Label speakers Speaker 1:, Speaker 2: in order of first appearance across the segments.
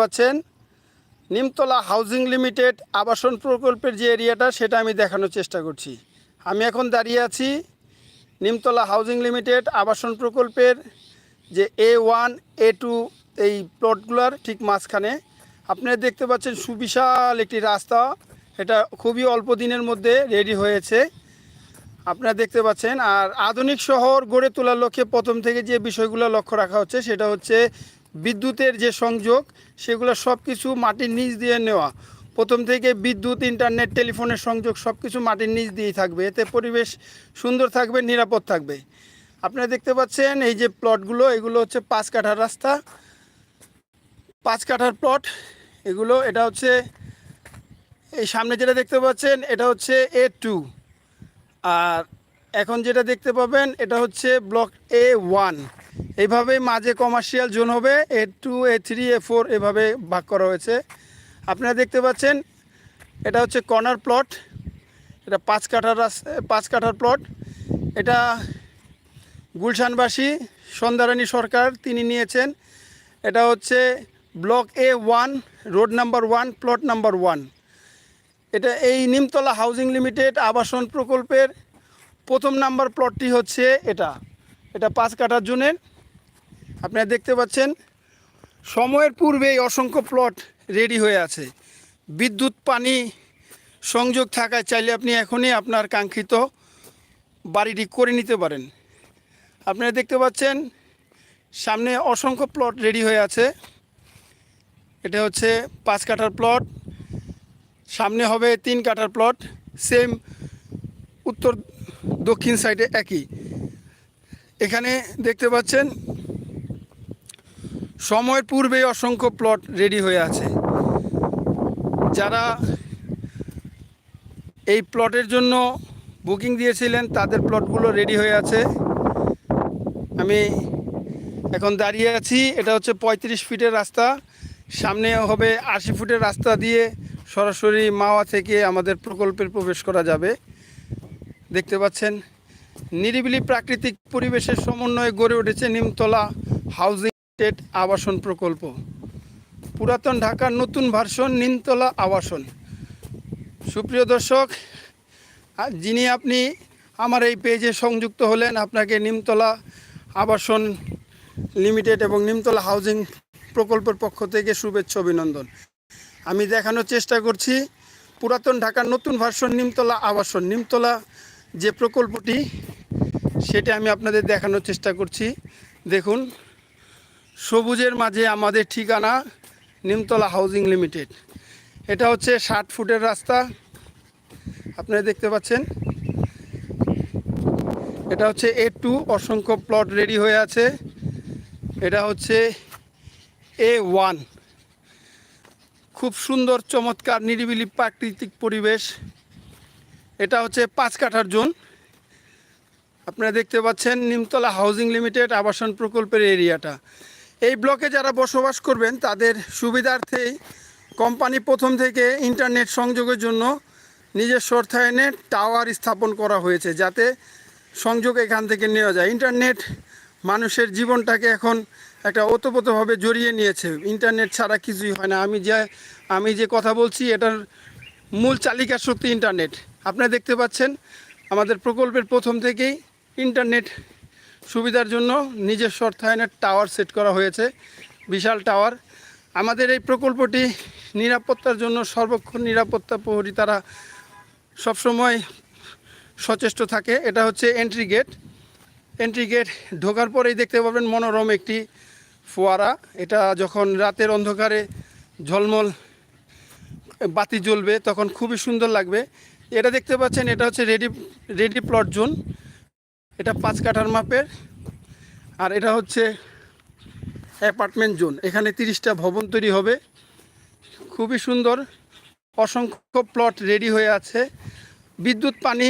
Speaker 1: পাচ্ছেন। Nimtala housing limited আবাসন প্রকল্পের যে এরিয়াটা, সেটা আমি দেখানোর চেষ্টা করছি। আমি এখন দাঁড়িয়ে আছি নিমতলা হাউজিং লিমিটেড আবাসন প্রকল্পের যে এ ওয়ান এ টু এই প্লটগুলোর ঠিক মাঝখানে। আপনারা দেখতে পাচ্ছেন সুবিশাল একটি রাস্তা। এটা খুবই অল্প দিনের মধ্যে রেডি হয়েছে। আপনারা দেখতে পাচ্ছেন, আর আধুনিক শহর গড়ে তোলার লক্ষ্যে প্রথম থেকে যে বিষয়গুলো লক্ষ্য রাখা হচ্ছে, সেটা হচ্ছে বিদ্যুতের যে সংযোগ, সেগুলো সব কিছু মাটির নিচ দিয়ে নেওয়া। প্রথম থেকে বিদ্যুৎ, ইন্টারনেট, টেলিফোনের সংযোগ সব কিছু মাটির নিচ দিয়েই থাকবে। এতে পরিবেশ সুন্দর থাকবে, নিরাপদ থাকবে। আপনারা দেখতে পাচ্ছেন এই যে প্লটগুলো, এগুলো হচ্ছে পাঁচ কাঠার রাস্তা। পাঁচ কাঠার প্লট, এগুলো, এটা হচ্ছে, এই সামনে যেটা দেখতে পাচ্ছেন, এটা হচ্ছে এ টু আর এখন যেটা দেখতে পাবেন, এটা হচ্ছে ব্লক এ ওয়ান এইভাবে মাঝে কমার্শিয়াল জোন হবে A two A three A four এভাবে ভাগ করা হয়েছে। আপনারা দেখতে পাচ্ছেন, এটা হচ্ছে কর্নার প্লট এটা পাঁচ কাঠার পাঁচ কাঠার প্লট এটা গুলশানবাসী, সন্ধ্যারানী সরকার তিনি নিয়েছেন। এটা হচ্ছে block A one road number one plot number one এটা এই নিমতলা হাউজিং লিমিটেড আবাসন প্রকল্পের প্রথম নাম্বার প্লটটি হচ্ছে এটা। এটা পাঁচ কাটার জনের আপনারা দেখতে পাচ্ছেন, সময়ের পূর্বেই অসংখ্য প্লট রেডি হয়ে আছে। বিদ্যুৎ, পানি সংযোগ থাকায় চাইলে আপনি এখনই আপনার কাঙ্ক্ষিত বাড়িটি করে নিতে পারেন। আপনারা দেখতে পাচ্ছেন, সামনে অসংখ্য প্লট রেডি হয়ে আছে। এটা হচ্ছে পাঁচ কাটার প্লট সামনে হবে তিন কাটার প্লট সেম উত্তর দক্ষিণ সাইডে একই। এখানে দেখতে পাচ্ছেন, সময়ের পূর্বেই অসংখ্য প্লট রেডি হয়ে আছে। যারা এই প্লটের জন্য বুকিং দিয়েছিলেন, তাদের প্লটগুলো রেডি হয়ে আছে। আমি এখন দাঁড়িয়ে আছি, এটা হচ্ছে পঁয়ত্রিশ ফিটের রাস্তা। সামনে হবে আশি ফুটের রাস্তা দিয়ে সরাসরি মাওয়া থেকে আমাদের প্রকল্পের প্রবেশ করা যাবে। দেখতে পাচ্ছেন নিরিবিলি প্রাকৃতিক পরিবেশের সমন্বয়ে গড়ে উঠেছে নিমতলা হাউজিং স্টেট আবাসন প্রকল্প। পুরাতন ঢাকার নতুন ভার্সন নিমতলা আবাসন। সুপ্রিয় দর্শক যিনি আপনি আমার এই পেজে সংযুক্ত হলেন, আপনাকে নিমতলা আবাসন লিমিটেড এবং নিমতলা হাউজিং প্রকল্পের পক্ষ থেকে শুভেচ্ছা, অভিনন্দন। আমি দেখানোর চেষ্টা করছি, পুরাতন ঢাকার নতুন ভার্সন নিমতলা আবাসন। নিমতলা যে প্রকল্পটি সেটা আমি আপনাদের দেখানোর চেষ্টা করছি। দেখুন, সবুজের মাঝে আমাদের ঠিকানা নিমতলা হাউজিং লিমিটেড। এটা হচ্ছে ষাট ফুটের রাস্তা। আপনারা দেখতে পাচ্ছেন। এটা হচ্ছে এ টু অসংখ্য প্লট রেডি হয়ে আছে। এটা হচ্ছে এ ওয়ান খুব সুন্দর, চমৎকার, নিরিবিলি প্রাকৃতিক পরিবেশ। এটা হচ্ছে পাঁচ কাঠার জোন। আপনারা দেখতে পাচ্ছেন নিমতলা হাউজিং লিমিটেড আবাসন প্রকল্পের এরিয়াটা। এই ব্লকে যারা বসবাস করবেন, তাদের সুবিধার্থেই কোম্পানি প্রথম থেকে ইন্টারনেট সংযোগের জন্য নিজস্ব অর্থায়নে টাওয়ার স্থাপন করা হয়েছে, যাতে সংযোগ এখান থেকে নেওয়া যায়। ইন্টারনেট মানুষের জীবনটাকে এখন একটা ওতপ্রোতভাবে জড়িয়ে নিয়েছে। ইন্টারনেট ছাড়া কিছুই হয় না। আমি যে আমি যে কথা বলছি, এটার মূল চালিকা শক্তি ইন্টারনেট। আপনারা দেখতে পাচ্ছেন, আমাদের প্রকল্পের প্রথম থেকেই ইন্টারনেট সুবিধার জন্য নিজস্ব অর্থায়নের টাওয়ার সেট করা হয়েছে, বিশাল টাওয়ার। আমাদের এই প্রকল্পটি নিরাপত্তার জন্য সর্বক্ষণ নিরাপত্তা প্রহরী তারা সবসময় সচেষ্ট থাকে। এটা হচ্ছে এন্ট্রি গেট এন্ট্রি গেট ঢোকার পরেই দেখতে পাবেন মনোরম একটি ফোয়ারা। এটা যখন রাতের অন্ধকারে ঝলমল, বাতি জ্বলবে তখন খুবই সুন্দর লাগবে। এটা দেখতে পাচ্ছেন, এটা হচ্ছে রেডি রেডি প্লট জোন এটা পাঁচ কাঠার মাপের, আর এটা হচ্ছে অ্যাপার্টমেন্ট জোন। এখানে তিরিশটা ভবন তৈরি হবে। খুবই সুন্দর, অসংখ্য প্লট রেডি হয়ে আছে। বিদ্যুৎ, পানি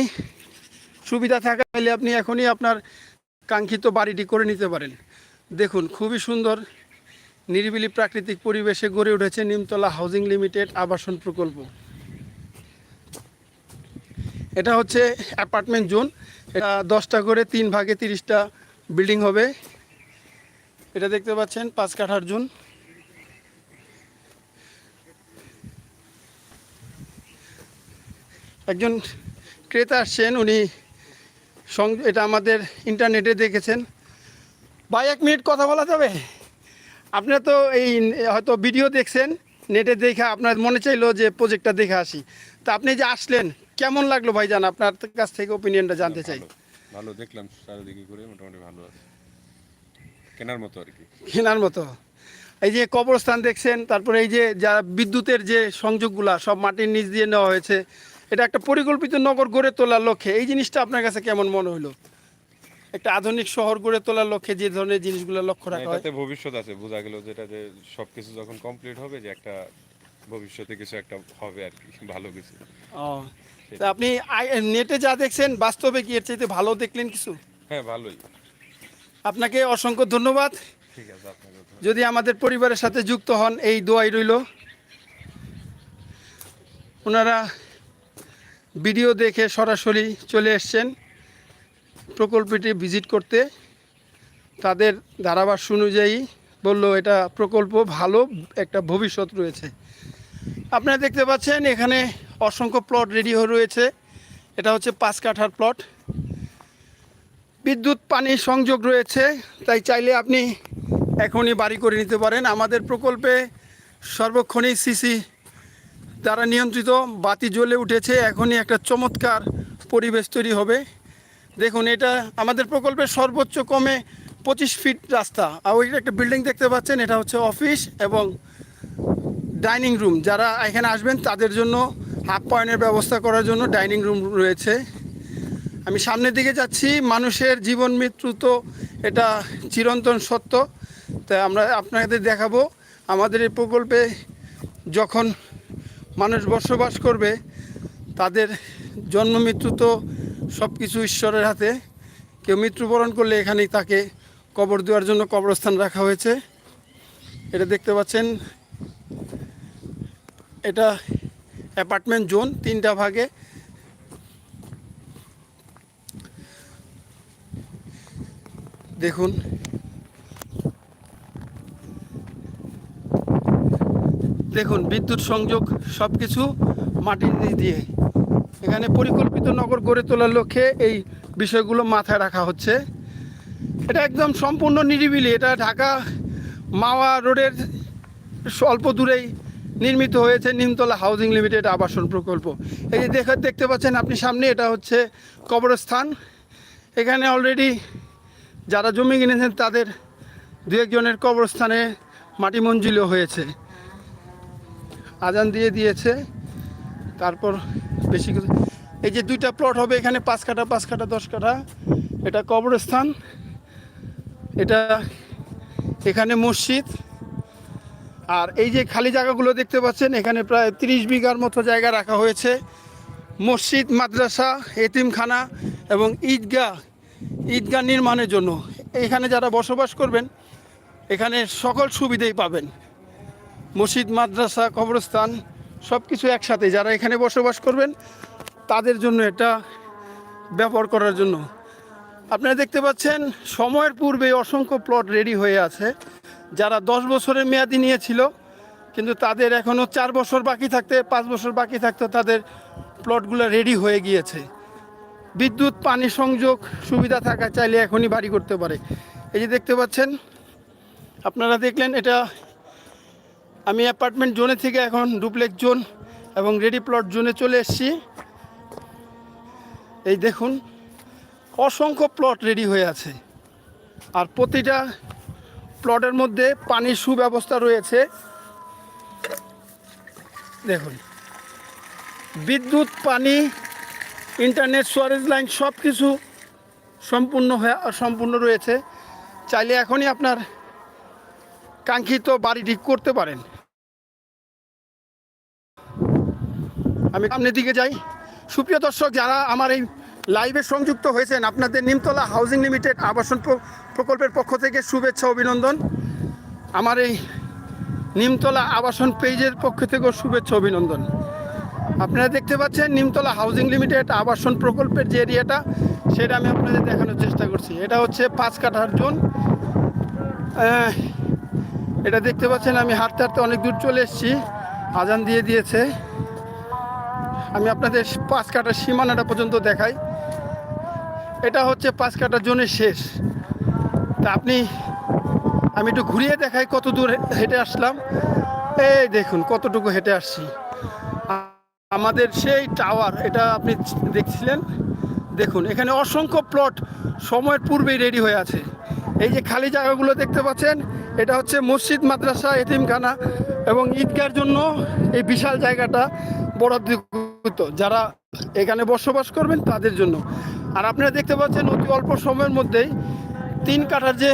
Speaker 1: সুবিধা থাকা হলে আপনি এখনই আপনার কাঙ্ক্ষিত বাড়িটি করে নিতে পারেন। দেখুন, খুবই সুন্দর, নিরিবিলি প্রাকৃতিক পরিবেশে গড়ে উঠেছে নিমতলা হাউজিং লিমিটেড আবাসন প্রকল্প। এটা হচ্ছে অ্যাপার্টমেন্ট জোন। এটা দশটা করে তিন ভাগে তিরিশটা বিল্ডিং হবে। এটা দেখতে পাচ্ছেন, পাঁচ কাঠার জুন। একজন ক্রেতা আসছেন, উনি এটা আমাদের ইন্টারনেটে দেখেছেন। ভাই, এক মিনিট কথা বলা যাবে? আপনারা তো এই হয়তো ভিডিও দেখছেন নেটে দেখা আপনার মনে চাইলো যে প্রজেক্টটা দেখে আসি। তা আপনি যে আসলেন কেমন লাগল ভাইজান? আপনার কাছ থেকে ওপিনিয়নটা জানতে চাই।
Speaker 2: ভালো, দেখলাম চারিদিকে করে মোটামুটি ভালো আছে। কেনার মতো আর কি।
Speaker 1: কেনার মতো। এই যে কবরস্থান দেখছেন তারপরে এই যে যা বিদ্যুতের যে সংযোগগুলা সব মাটির নিচ দিয়ে নেওয়া হয়েছে এটা একটা পরিকল্পিত নগর গড়ে তোলার লক্ষ্যে এই জিনিসটা আপনার কাছে কেমন মনে হলো? একটা আধুনিক শহর গড়ে তোলার লক্ষ্যে যে ধরনের জিনিসগুলো লক্ষ্য রাখা হয়।
Speaker 2: এটাতে ভবিষ্যৎ আছে বোঝা গেল যেটা যে সবকিছু যখন কমপ্লিট হবে যে একটা ভবিষ্যতে কিছু একটা হবে আর কি ভালো কিছু।
Speaker 1: ও তা আপনি আই- নেটে যা দেখছেন বাস্তবে কি এর চাইতে ভালো দেখলেন কিছু?
Speaker 2: হ্যাঁ ভালোই।
Speaker 1: আপনাকে অসংখ্য ধন্যবাদ।
Speaker 2: ঠিক আছে আপনাকে
Speaker 1: যদি আমাদের পরিবারের সাথে যুক্ত হন এই দোয়াই রইল। ওনারা ভিডিও দেখে সরাসরি চলে এসছেন প্রকল্পটি ভিজিট করতে। তাদের ধারাভাষ্য অনুযায়ী বলল এটা প্রকল্প ভালো একটা ভবিষ্যৎ রয়েছে। আপনারা দেখতে পাচ্ছেন এখানে অসংখ্য প্লট রেডি হয়ে রয়েছে। এটা হচ্ছে পাঁচ কাঠার প্লট বিদ্যুৎ পানির সংযোগ রয়েছে, তাই চাইলে আপনি এখনই বাড়ি করে নিতে পারেন। আমাদের প্রকল্পে সর্বক্ষণিক সিসি দ্বারা নিয়ন্ত্রিত বাতি জ্বলে উঠেছে। এখনই একটা চমৎকার পরিবেশ তৈরি হবে। দেখুন, এটা আমাদের প্রকল্পের সর্বোচ্চ কমে পঁচিশ ফিট রাস্তা। আর ওই একটা বিল্ডিং দেখতে পাচ্ছেন, এটা হচ্ছে অফিস এবং ডাইনিং রুম, যারা এখানে আসবেন তাদের জন্য হাফ পয়েন্টের ব্যবস্থা করার জন্য ডাইনিং রুম রয়েছে। আমি সামনের দিকে যাচ্ছি, মানুষের জীবন মৃত্যু তো এটা চিরন্তন সত্য, তাই আমরা আপনাদের দেখাবো। আমাদের এই প্রকল্পে যখন মানুষ বসবাস করবে, তাদের জন্ম মৃত্যু তো সব কিছু ঈশ্বরের হাতে। কেউ মৃত্যুবরণ করলে এখানেই তাকে কবর দেওয়ার জন্য কবরস্থান রাখা হয়েছে। এটা দেখতে পাচ্ছেন এটা অ্যাপার্টমেন্ট জোন, তিনটা ভাগে। দেখুন। দেখুন, বিদ্যুৎ সংযোগ সব কিছু মাটির নিচ দিয়ে। এখানে পরিকল্পিত নগর গড়ে তোলার লক্ষ্যে এই বিষয়গুলো মাথায় রাখা হচ্ছে। এটা একদম সম্পূর্ণ নিরিবিলি। এটা ঢাকা মাওয়া রোডের অল্প দূরেই নির্মিত হয়েছে নিমতলা হাউজিং লিমিটেড আবাসন প্রকল্প। এই যে দেখা দেখতে পাচ্ছেন আপনি সামনে, এটা হচ্ছে কবরস্থান। এখানে অলরেডি যারা জমি কিনেছেন, তাদের দু একজনের কবরস্থানে মাটি মঞ্জুরিও হয়েছে। আজান দিয়ে দিয়েছে। তারপর বেশি কিছু এই যে দুইটা প্লট হবে, এখানে পাঁচ কাঠা পাঁচ কাঠা, দশ কাঠা। এটা কবরস্থান। এটা এখানে মসজিদ। আর এই যে খালি জায়গাগুলো দেখতে পাচ্ছেন, এখানে প্রায় তিরিশ বিঘার মতো জায়গা রাখা হয়েছে। মসজিদ, মাদ্রাসা, এতিমখানা এবং ঈদগাহ ঈদগাহ নির্মাণের জন্য। এখানে যারা বসবাস করবেন, এখানে সকল সুবিধাই পাবেন। মসজিদ, মাদ্রাসা, কবরস্থান সব কিছু একসাথে। যারা এখানে বসবাস করবেন, তাদের জন্য এটা ব্যবহার করার জন্য। আপনারা দেখতে পাচ্ছেন, সময়ের পূর্বে অসংখ্য প্লট রেডি হয়ে আছে, যারা দশ বছরের মেয়াদি নিয়েছিল, কিন্তু তাদের এখনও চার বছর বাকি থাকতে, পাঁচ বছর বাকি থাকতে তাদের প্লটগুলো রেডি হয়ে গিয়েছে। বিদ্যুৎ, পানি সংযোগ, সুবিধা থাকা চাইলে এখনই বাড়ি করতে পারে। এই যে দেখতে পাচ্ছেন, আপনারা দেখলেন এটা, আমি অ্যাপার্টমেন্ট জোনে থেকে এখন ডুপ্লেক্স জোন এবং রেডি প্লট জোনে চলে এসেছি। এই দেখুন অসংখ্য প্লট রেডি হয়ে আছে। আর প্রতিটা প্লটের মধ্যে পানির সুব্যবস্থা রয়েছে। দেখুন, বিদ্যুৎ, পানি ইন্টারনেট সোয়ারেজ লাইন সব কিছু সম্পূর্ণ হয়ে, সম্পূর্ণ রয়েছে। চাইলে এখনই আপনার কাঙ্ক্ষিত বাড়িটি করতে পারেন। আমি সামনের দিকে যাই। সুপ্রিয় দর্শক, যারা আমার এই লাইভে সংযুক্ত হয়েছেন আপনাদের নিমতলা হাউজিং লিমিটেড আবাসন প্র- প্রকল্পের পক্ষ থেকে শুভেচ্ছা, অভিনন্দন। আমার এই নিমতলা আবাসন পেজের পক্ষ থেকেও শুভেচ্ছা, অভিনন্দন। আপনারা দেখতে পাচ্ছেন নিমতলা হাউজিং লিমিটেড আবাসন প্রকল্পের যে এরিয়াটা, সেটা আমি আপনাদের দেখানোর চেষ্টা করছি। এটা হচ্ছে পাঁচ কাঠার জোন। এটা দেখতে পাচ্ছেন, আমি হাঁটতে হাঁটতে অনেক দূর চলে এসেছি। আজান দিয়ে দিয়েছে। আমি আপনাদের পাঁচ কাটার সীমানাটা পর্যন্ত দেখাই। এটা হচ্ছে পাঁচ কাটা জোনের শেষ। তা আপনি, আমি একটু ঘুরিয়ে দেখাই কত দূর হেঁটে আসলাম। এই দেখুন, কতটুকু হেঁটে আসছি। আমাদের সেই টাওয়ার, এটা আপনি দেখছিলেন? দেখুন, এখানে অসংখ্য প্লট সময়ের পূর্বেই রেডি হয়ে আছে। এই যে খালি জায়গাগুলো দেখতে পাচ্ছেন, এটা হচ্ছে মসজিদ, মাদ্রাসা, এতিমখানা এবং ঈদগার জন্য এই বিশাল জায়গাটা বরাদ্দকৃত। যারা এখানে বসবাস করবেন তাদের জন্য। আর আপনারা দেখতে পাচ্ছেন অতি অল্প সময়ের মধ্যেই তিন কাঠার যে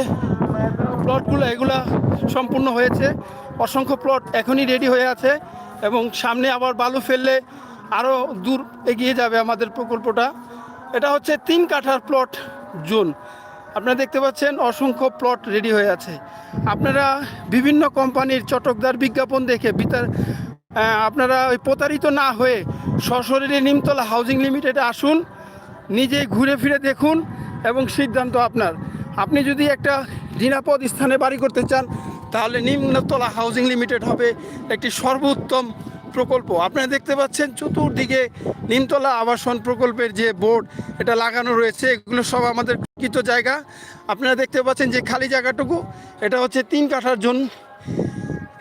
Speaker 1: প্লটগুলো, এগুলা সম্পূর্ণ হয়েছে। অসংখ্য প্লট এখনই রেডি হয়ে আছে এবং সামনে আবার বালু ফেললে আরও দূর এগিয়ে যাবে আমাদের প্রকল্পটা। এটা হচ্ছে তিন কাঠার প্লট জোন। আপনারা দেখতে পাচ্ছেন অসংখ্য প্লট রেডি হয়ে আছে। আপনারা বিভিন্ন কোম্পানির চটকদার বিজ্ঞাপন দেখে বিতার আপনারা ওই প্রতারিত না হয়ে সশরীরে নিমতলা হাউজিং লিমিটেডে আসুন। নিজে ঘুরে ফিরে দেখুন এবং সিদ্ধান্ত আপনার। আপনি যদি একটা নিরাপদ স্থানে বাড়ি করতে চান, তাহলে নিম্নতলা হাউজিং লিমিটেড হবে একটি সর্বোত্তম প্রকল্প। আপনারা দেখতে পাচ্ছেন চতুর্দিকে নিমতলা আবাসন প্রকল্পের যে বোর্ড, এটা লাগানো রয়েছে। এগুলো সব আমাদের কৃত জায়গা। আপনারা দেখতে পাচ্ছেন যে খালি জায়গাটুকু, এটা হচ্ছে তিন কাঠার জন্য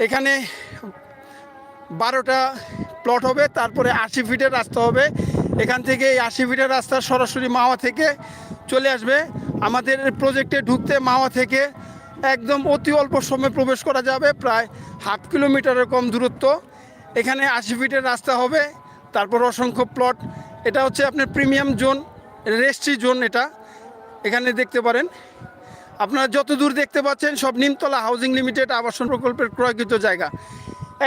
Speaker 1: এখানে বারোটা প্লট হবে, তারপরে আশি ফিটের রাস্তা হবে। এখান থেকে এই আশি ফিটের রাস্তা সরাসরি মাওয়া থেকে চলে আসবে। আমাদের প্রজেক্টে ঢুকতে মাওয়া থেকে একদম অতি অল্প সময়ে প্রবেশ করা যাবে, প্রায় হাফ কিলোমিটারের কম দূরত্ব। এখানে আশি ফিটের রাস্তা হবে, তারপর অসংখ্য প্লট এটা হচ্ছে আপনার প্রিমিয়াম জোন রেস্ট্রি জোন এটা। এখানে দেখতে পারেন। আপনারা যত দূর দেখতে পাচ্ছেন, সব নিমতলা হাউজিং লিমিটেড আবাসন প্রকল্পের ক্রয়কৃত জায়গা।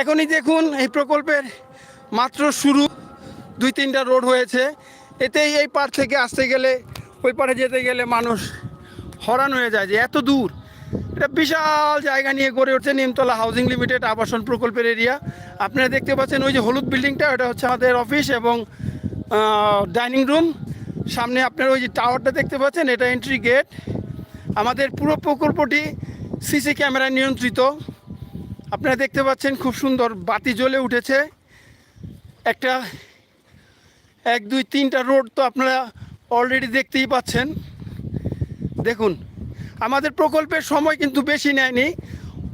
Speaker 1: এখনই দেখুন, এই প্রকল্পের মাত্র শুরু। দুই তিনটা রোড হয়েছে। এতেই এই পার থেকে আসতে গেলে, ওই পারে যেতে গেলে মানুষ হরান হয়ে যায় যে এত দূর। এটা বিশাল জায়গা নিয়ে গড়ে উঠছে নিমতলা হাউজিং লিমিটেড আবাসন প্রকল্পের এরিয়া। আপনারা দেখতে পাচ্ছেন ওই যে হলুদ বিল্ডিংটা, ওটা হচ্ছে আমাদের অফিস এবং ডাইনিং রুম। সামনে আপনার ওই যে টাওয়ারটা দেখতে পাচ্ছেন, এটা এন্ট্রি গেট আমাদের পুরো প্রকল্পটি সিসি ক্যামেরা নিয়ন্ত্রিত। আপনারা দেখতে পাচ্ছেন খুব সুন্দর বাতি জ্বলে উঠেছে। একটা এক, দুই, তিনটা রোড তো আপনারা অলরেডি দেখতেই পাচ্ছেন। দেখুন, আমাদের প্রকল্পের সময় কিন্তু বেশি নেয়নি।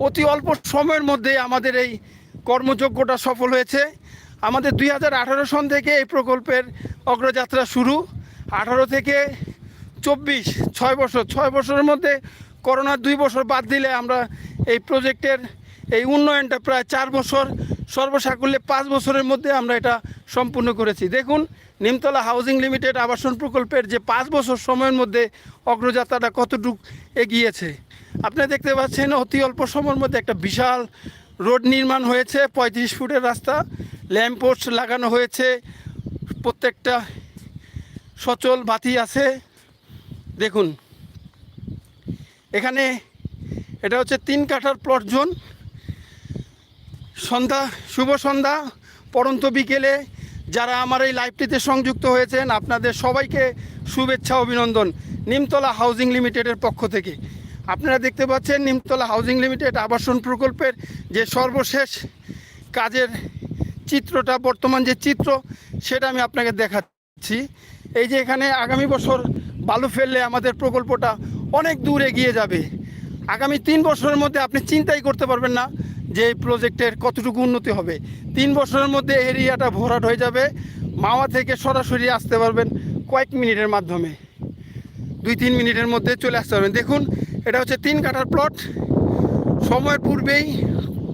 Speaker 1: অতি অল্প সময়ের মধ্যে আমাদের এই কর্মযজ্ঞটা সফল হয়েছে। আমাদের দুই হাজার আঠারো সন থেকে এই প্রকল্পের অগ্রযাত্রা শুরু। আঠারো থেকে চব্বিশ, ছয় বছর, ছয় বছরের মধ্যে করোনার দুই বছর বাদ দিলে আমরা এই প্রজেক্টের এই উন্নয়নটা প্রায় চার বছর, সর্বসাকুল্যে পাঁচ বছরের মধ্যে আমরা এটা সম্পূর্ণ করেছি। দেখুন, নিমতলা হাউজিং লিমিটেড আবাসন প্রকল্পের যে পাঁচ বছর সময়ের মধ্যে অগ্রযাত্রাটা কতটুক এগিয়েছে। আপনি দেখতে পাচ্ছেন, অতি অল্প সময়ের মধ্যে একটা বিশাল রোড নির্মাণ হয়েছে, পঁয়ত্রিশ ফুটের রাস্তা ল্যাম্প পোস্ট লাগানো হয়েছে, প্রত্যেকটা সচল বাতি আছে। দেখুন, এখানে এটা হচ্ছে তিন কাঠার প্লট জোন সন্ধ্যা, শুভ সন্ধ্যা। পরন্ত বিকেলে যারা আমার এই লাইভটিতে সংযুক্ত হয়েছেন, আপনাদের সবাইকে শুভেচ্ছা, অভিনন্দন। নিমতলা হাউজিং লিমিটেডের পক্ষ থেকে। আপনারা দেখতে পাচ্ছেন, নিমতলা হাউজিং লিমিটেড আবাসন প্রকল্পের যে সর্বশেষ কাজের চিত্রটা, বর্তমান যে চিত্র, সেটা আমি আপনাকে দেখাচ্ছি। এই যে এখানে আগামী বছর বালু ফেললে আমাদের প্রকল্পটা অনেক দূর এগিয়ে যাবে। আগামী তিন বছরের মধ্যে আপনি চিন্তাই করতে পারবেন না। যে এই প্রজেক্টের কতটুকু উন্নতি হবে। তিন বছরের মধ্যে এরিয়াটা ভরাট হয়ে যাবে। মাওয়া থেকে সরাসরি আসতে পারবেন কয়েক মিনিটের মাধ্যমে। দুই তিন মিনিটের মধ্যে চলে আসতে পারবেন। দেখুন, এটা হচ্ছে তিন কাঠার প্লট সময়ের পূর্বেই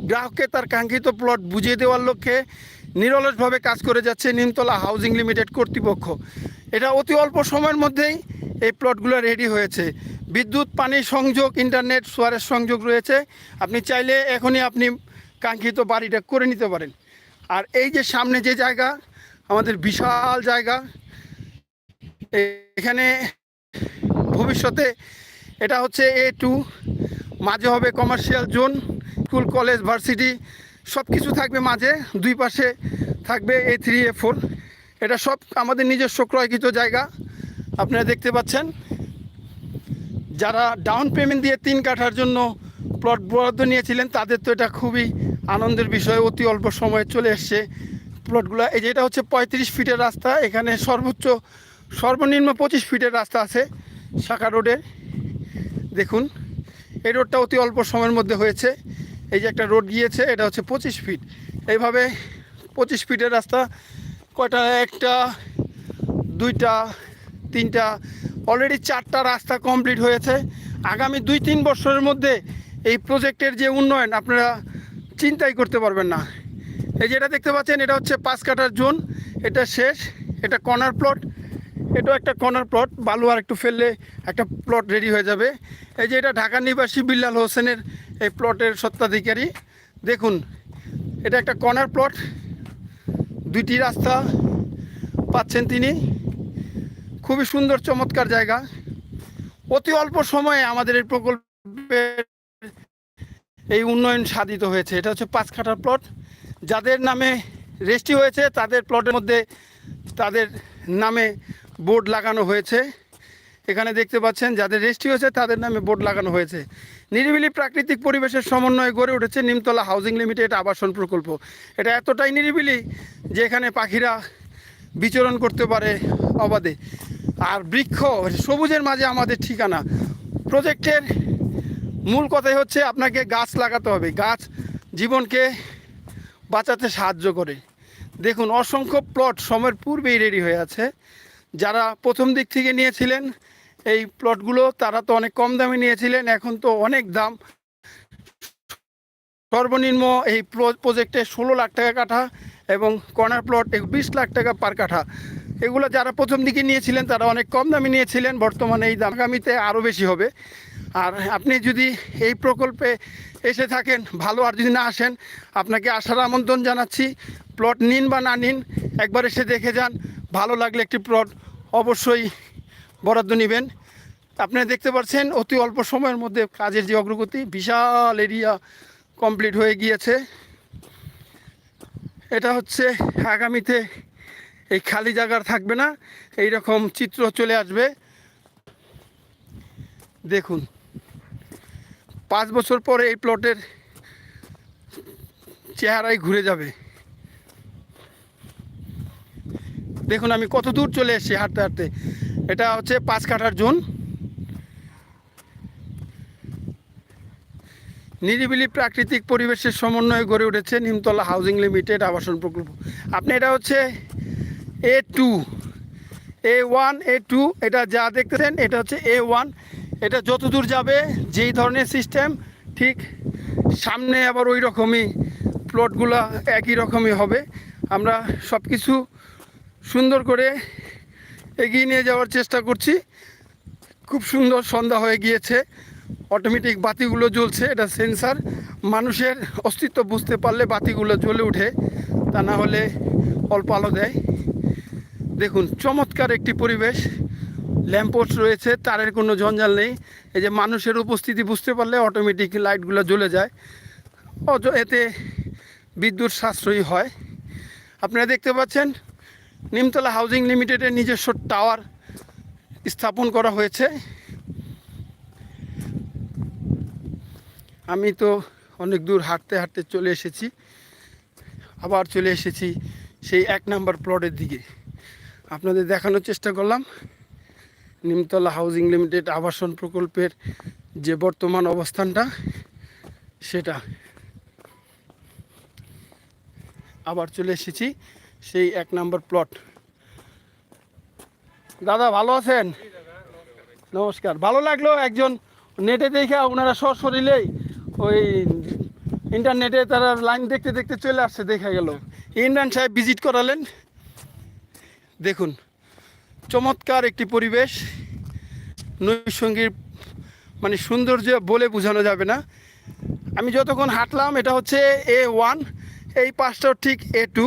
Speaker 1: গ্রাহককে তার কাঙ্ক্ষিত প্লট বুঝিয়ে দেওয়ার লক্ষ্যে নিরলসভাবে কাজ করে যাচ্ছে নিমতলা হাউজিং লিমিটেড কর্তৃপক্ষ। এটা অতি অল্প সময়ের মধ্যেই এই প্লটগুলো রেডি হয়েছে। বিদ্যুৎ, পানি সংযোগ, ইন্টারনেট, সোয়ারের সংযোগ রয়েছে। আপনি চাইলে এখনই আপনি কাঙ্ক্ষিত বাড়িটা করে নিতে পারেন। আর এই যে সামনে যে জায়গা, আমাদের বিশাল জায়গা, এখানে ভবিষ্যতে এটা হচ্ছে এ টু মাঝে হবে commercial zone school college varsity সব কিছু থাকবে মাঝে, দুই পাশে থাকবে এ থ্রি এ ফোর এটা সব আমাদের নিজস্ব ক্রয়কৃত জায়গা, আপনারা দেখতে পাচ্ছেন। যারা ডাউন পেমেন্ট দিয়ে তিন কাঠার জন্য প্লট বরাদ্দ নিয়েছিলেন, তাদের তো এটা খুবই আনন্দের বিষয়, অতি অল্প সময়ে চলে এসছে প্লটগুলো এই যে এটা হচ্ছে পঁয়ত্রিশ ফিটের রাস্তা, এখানে সর্বোচ্চ, সর্বনিম্ন পঁচিশ ফিটের রাস্তা আছে শাখা রোডে দেখুন, এই রোডটা অতি অল্প সময়ের মধ্যে হয়েছে। এই যে একটা রোড গিয়েছে, এটা হচ্ছে পঁচিশ ফিট। এইভাবে পঁচিশ ফিটের রাস্তা, কয়টা, একটা, দুইটা, তিনটা অলরেডি চারটা রাস্তা কমপ্লিট হয়েছে। আগামী দুই তিন বছরের মধ্যে এই প্রজেক্টের যে উন্নয়ন, আপনারা চিন্তাই করতে পারবেন না। এই যেটা দেখতে পাচ্ছেন, এটা হচ্ছে পাঁচ কাটার জোন। এটা শেষ, এটা কর্নার প্লট এটাও একটা কর্নার প্লট বালু আর একটু ফেললে একটা প্লট রেডি হয়ে যাবে। এই যে এটা ঢাকা নিবাসী বিল্লাল হোসেনের এই প্লটের সত্ত্বাধিকারী দেখুন, এটা একটা কর্নার প্লট দুইটি রাস্তা পাচ্ছেন তিনি। খুবই সুন্দর, চমৎকার জায়গা। অতি অল্প সময়ে আমাদের এই প্রকল্পের এই উন্নয়ন সাধিত হয়েছে। এটা হচ্ছে পাঁচ কাঠার প্লট যাদের নামে রেজিস্ট্রি হয়েছে, তাদের প্লটের মধ্যে তাদের নামে বোর্ড লাগানো হয়েছে। এখানে দেখতে পাচ্ছেন, যাদের রেজিস্ট্রি হয়েছে, তাদের নামে বোর্ড লাগানো হয়েছে। নিরিবিলি প্রাকৃতিক পরিবেশের সমন্বয়ে গড়ে উঠেছে নিমতলা হাউজিং লিমিটেড আবাসন প্রকল্প। এটা এতটাই নিরিবিলি যে এখানে পাখিরা বিচরণ করতে পারে অবাধে। আর বৃক্ষ সবুজের মাঝে আমাদের ঠিকানা। প্রজেক্টের মূল কথাই হচ্ছে আপনাকে গাছ লাগাতে হবে। গাছ জীবনকে বাঁচাতে সাহায্য করে। দেখুন, অসংখ্য প্লট সময়ের পূর্বেই রেডি হয়ে আছে। যারা প্রথম দিক থেকে নিয়েছিলেন, এই প্লটগুলো তারা তো অনেক কম দামে নিয়েছিলেন, এখন তো অনেক দাম। সর্বনিম্ন এই প্রজেক্টে ষোলো লাখ টাকা কাঠা এবং কর্নার প্লট বিশ লাখ টাকা পার কাঠা। এগুলো যারা প্রথম দিকে নিয়েছিলেন, তারা অনেক কম দামে নিয়েছিলেন। বর্তমানে এই দাম আগামীতে আরও বেশি হবে। আর আপনি যদি এই প্রকল্পে এসে থাকেন, ভালো আর যদি না আসেন, আপনাকে আসার আমন্ত্রণ জানাচ্ছি। প্লট নিন বা না নিন, একবার এসে দেখে যান। ভালো লাগলে একটি প্লট অবশ্যই বরাদ্দ নেবেন। আপনারা দেখতে পাচ্ছেন, অতি অল্প সময়ের মধ্যে কাজের যে অগ্রগতি, বিশাল এরিয়া কমপ্লিট হয়ে গিয়েছে। এটা হচ্ছে আগামীতে এই খালি জায়গার থাকবে না এই রকম চিত্র চলে আসবে। দেখুন, পাঁচ বছর পরে এই প্লটের চেহারাই ঘুরে যাবে। দেখুন, আমি কত দূর চলে এসেছি হাঁটতে হাঁটতে। এটা হচ্ছে পাঁচ কাঠার জোন। নিরিবিলি প্রাকৃতিক পরিবেশের সমন্বয়ে গড়ে উঠেছে নিমতলা হাউজিং লিমিটেড আবাসন প্রকল্প। আপনি এটা হচ্ছে A two A one A two এটা যা দেখতেছেন, এটা হচ্ছে এ ওয়ান এটা যত দূর যাবে, যেই ধরনের সিস্টেম ঠিক সামনে আবার ওই রকমই প্লটগুলো একই রকমই হবে। আমরা সব কিছু সুন্দর করে এগিয়ে নিয়ে যাওয়ার চেষ্টা করছি। খুব সুন্দর সন্ধ্যা হয়ে গিয়েছে অটোমেটিক বাতিগুলো জ্বলছে, এটা সেন্সার মানুষের অস্তিত্ব বুঝতে পারলে বাতিগুলো জ্বলে ওঠে তা না হলে অল্প আলো দেয়। দেখুন, চমৎকার একটি পরিবেশ। ল্যাম্পোস্ট রয়েছে, তারের কোনো জঞ্জাল নেই। এই যে মানুষের উপস্থিতি বুঝতে পারলে অটোমেটিক লাইটগুলো জ্বলে যায়। অজ- এতে বিদ্যুৎ সাশ্রয়ী হয়। আপনারা দেখতে পাচ্ছেন, নিমতলা হাউজিং লিমিটেডের নিজস্ব টাওয়ার স্থাপন করা হয়েছে। আমি তো অনেক দূর হাঁটতে হাঁটতে চলে এসেছি। আবার চলে এসেছি সেই এক নাম্বার প্লটের দিকে। আপনাদের দেখানোর চেষ্টা করলাম। নিমতলা হাউজিং লিমিটেড আবাসন প্রকল্পের যে বর্তমান অবস্থানটা, সেটা আবার চলে এসেছি সেই এক নাম্বার প্লট। দাদা, ভালো আছেন? নমস্কার। ভালো লাগল একজন নেটে দেখে, ওনারা সশরীরেই ওই ইন্টারনেটে তারা লাইন দেখতে দেখতে চলে আসছে, দেখা গেল। ইমরান সাহেব ভিজিট করালেন। দেখুন, চমৎকার একটি পরিবেশ। নৈসঙ্গীর মানে সৌন্দর্য বলে বোঝানো যাবে না। আমি যতক্ষণ হাঁটলাম, এটা হচ্ছে এ ওয়ান এই পাঁচটাও ঠিক এ টু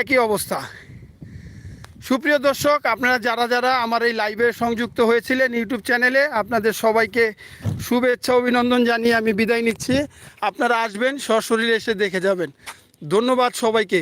Speaker 1: একই অবস্থা। সুপ্রিয় দর্শক, আপনারা যারা যারা আমার এই লাইভে সংযুক্ত হয়েছিলেন ইউটিউব চ্যানেলে, আপনাদের সবাইকে শুভেচ্ছা, অভিনন্দন জানিয়ে আমি বিদায় নিচ্ছি। আপনারা আসবেন, সশরীরে এসে দেখে যাবেন। ধন্যবাদ সবাইকে।